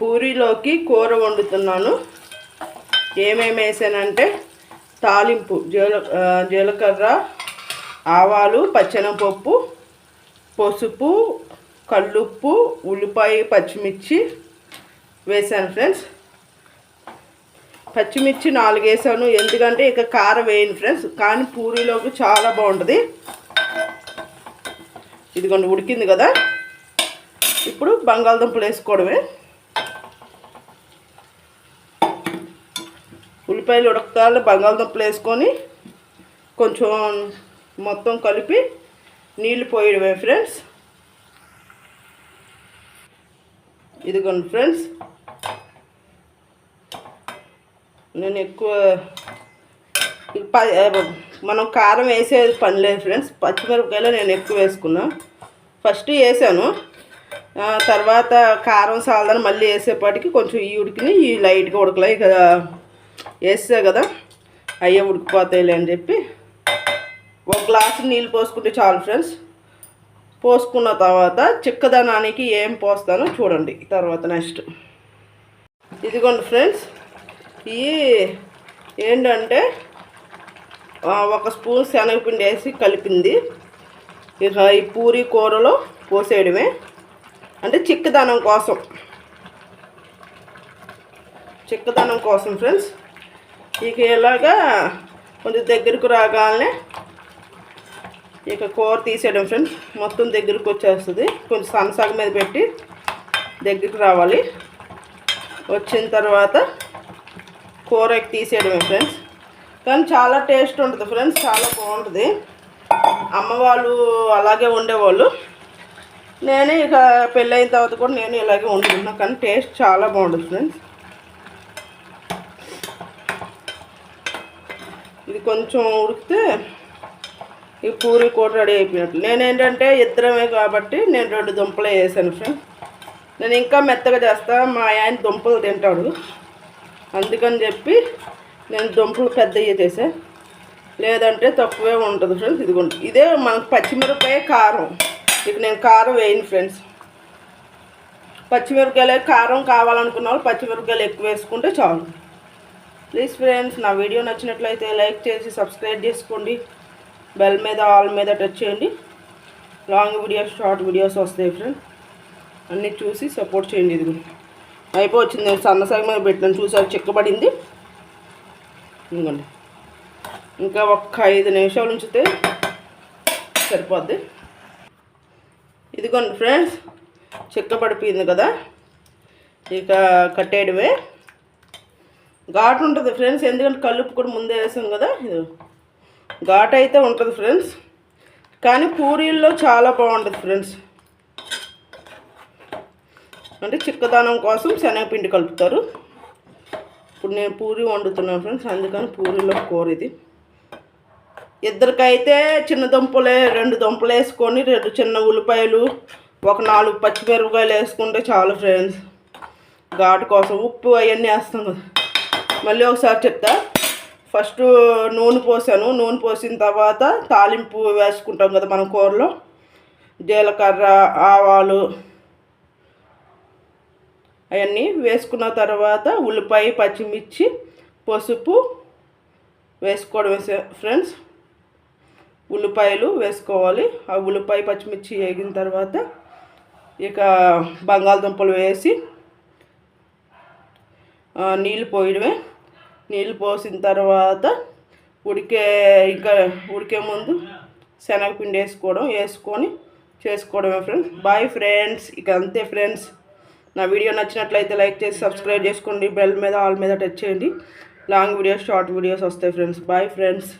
పూరీలోకి కూర వండుతున్నాను. ఏమేమి వేసానంటే తాలింపు జీల జీలకర్ర ఆవాలు పచ్చనపప్పు పసుపు కల్లుప్పు ఉల్లిపాయ పచ్చిమిర్చి వేసాను ఫ్రెండ్స్. పచ్చిమిర్చి నాలుగు వేసాను. ఎందుకంటే ఇక కారం వేయను ఫ్రెండ్స్. కానీ పూరీలోకి చాలా బాగుంటుంది. ఇదిగోండి ఉడికింది కదా. ఇప్పుడు బంగాళదుంపలు వేసుకోవడమే. ఉల్లిపాయలు ఉడకాలి బంగాళదుంపలు వేసుకొని కొంచెం మొత్తం కలిపి నీళ్ళు పోయడమే ఫ్రెండ్స్. ఇదిగోండి ఫ్రెండ్స్. నేను ఎక్కువ మనం కారం వేసేది పని లేదు ఫ్రెండ్స్. పచ్చిమిరపకాయలు నేను ఎక్కువ వేసుకున్నా. ఫస్ట్ వేసాను. తర్వాత కారం సాలదని మళ్ళీ వేసేపాటికి కొంచెం ఈ ఉడికిని ఈ లైట్గా ఉడకలే ఇక వేసా కదా అయ్యే ఉడికిపోతాయిలే అని చెప్పి ఒక గ్లాసు నీళ్ళు పోసుకుంటే చాలు ఫ్రెండ్స్. పోసుకున్న తర్వాత చిక్కదనానికి ఏం పోస్తానో చూడండి తర్వాత నెక్స్ట్. ఇదిగోండి ఫ్రెండ్స్ ఇవి ఏంటంటే ఒక స్పూన్ శనగపిండి వేసి కలిపింది. ఇక ఈ పూరి కూరలో పోసేయడమే. అంటే చిక్కదనం కోసం. చిక్కదనం కోసం ఫ్రెండ్స్. ఇక ఇలాగా కొంచెం దగ్గరకు రాగానే ఇక కూర తీసేయడం ఫ్రెండ్స్. మొత్తం దగ్గరకు వచ్చేస్తుంది. కొంచెం సన్నసగ మీద పెట్టి దగ్గరికి రావాలి. వచ్చిన తర్వాత కూరకి తీసేయడమే ఫ్రెండ్స్. కానీ చాలా టేస్ట్ ఉంటుంది ఫ్రెండ్స్. చాలా బాగుంటుంది. అమ్మ వాళ్ళు అలాగే ఉండేవాళ్ళు. నేను ఇక పెళ్ళైన తర్వాత కూడా నేను ఇలాగే వండుకున్నాను కానీ టేస్ట్ చాలా బాగుంటుంది ఫ్రెండ్స్. ఇది కొంచెం ఉడికితే ఈ పూరి కూడా రెడీ అయిపోయినట్లు నేనేంటంటే ఇద్దరమే కాబట్టి నేను రెండు దుంపలు వేసాను ఫ్రెండ్స్ నేను ఇంకా మెత్తగా చేస్తా మా ఆయన దుంపలు తింటాడు. అందుకని చెప్పి నేను దుంపలు పెద్దవి చేసా. లేదంటే తక్కువే ఉంటుంది ఫ్రెండ్స్ ఇదిగోండి ఇదే మనకు పచ్చిమిరపకాయ కారం. ఇక నేను కారం వేయను ఫ్రెండ్స్ పచ్చిమిరపకాయలు కారం కావాలనుకున్న వాళ్ళు పచ్చిమిరపకాయలు ఎక్కువ వేసుకుంటే చాలు. ప్లీజ్ ఫ్రెండ్స్ నా వీడియో నచ్చినట్లయితే లైక్ చేసి సబ్స్క్రైబ్ చేసుకోండి. బెల్ మీద ఆల్ మీద టచ్ చేయండి. లాంగ్ వీడియోస్ షార్ట్ వీడియోస్ వస్తాయి ఫ్రెండ్ అన్నీ చూసి సపోర్ట్ చేయండి ఇది అయిపోవచ్చింది నేను సన్న సగం మీద పెట్టాను. చూసారు చిక్కబడింది. ఇదిగోండి. ఇంకా ఒక్క ఐదు నిమిషాలు ఉంచితే సరిపోద్ది. ఇదిగోండి ఫ్రెండ్స్ చిక్కబడిపోయింది కదా. ఇక కట్టేయడమే. ఘాటు ఉంటుంది ఫ్రెండ్స్ ఎందుకంటే కలుపు కూడా ముందే వేసాం కదా. ఇది ఘాటు అయితే ఉంటుంది ఫ్రెండ్స్. కానీ పూరీల్లో చాలా బాగుంటుంది ఫ్రెండ్స్. అంటే చిక్కదనం కోసం శనగపిండి కలుపుతారు. ఇప్పుడు నేను పూరి వండుతున్నాను ఫ్రెండ్స్ అందుకని పూరీలో కూర ఇది. ఇద్దరికైతే చిన్న దుంపలే రెండు దుంపలు వేసుకొని రెండు చిన్న ఉల్లిపాయలు ఒక నాలుగు పచ్చిమిరపకాయలు వేసుకుంటే చాలు ఫ్రెండ్స్. ఘాటు కోసం ఉప్పు అవన్నీ వేస్తాం కదా. మళ్ళీ ఒకసారి చెప్తా. ఫస్ట్ నూనె పోసాను. నూనె పోసిన తర్వాత తాలింపు వేసుకుంటాం కదా మనం కూరలో. జీలకర్ర ఆవాలు అవన్నీ వేసుకున్న తర్వాత ఉల్లిపాయ పచ్చిమిర్చి పసుపు వేసుకోవడం ఫ్రెండ్స్. ఉల్లిపాయలు వేసుకోవాలి. ఆ ఉల్లిపాయ పచ్చిమిర్చి వేగిన తర్వాత ఇక బంగాళదుంపలు వేసి నీళ్ళు పోయడమే నీళ్ళు పోసిన తర్వాత ఉడికే ఇంకా ఉడికే ముందు శనగపిండి వేసుకోవడం వేసుకొని చేసుకోవడమే ఫ్రెండ్స్. బాయ్ ఫ్రెండ్స్ ఇక అంతే ఫ్రెండ్స్. నా వీడియో నచ్చినట్లయితే లైక్ చేసి సబ్స్క్రైబ్ చేసుకోండి. బెల్ మీద ఆల్ మీద టచ్ చేయండి. లాంగ్ వీడియోస్ షార్ట్ వీడియోస్ వస్తాయి ఫ్రెండ్స్. Bye friends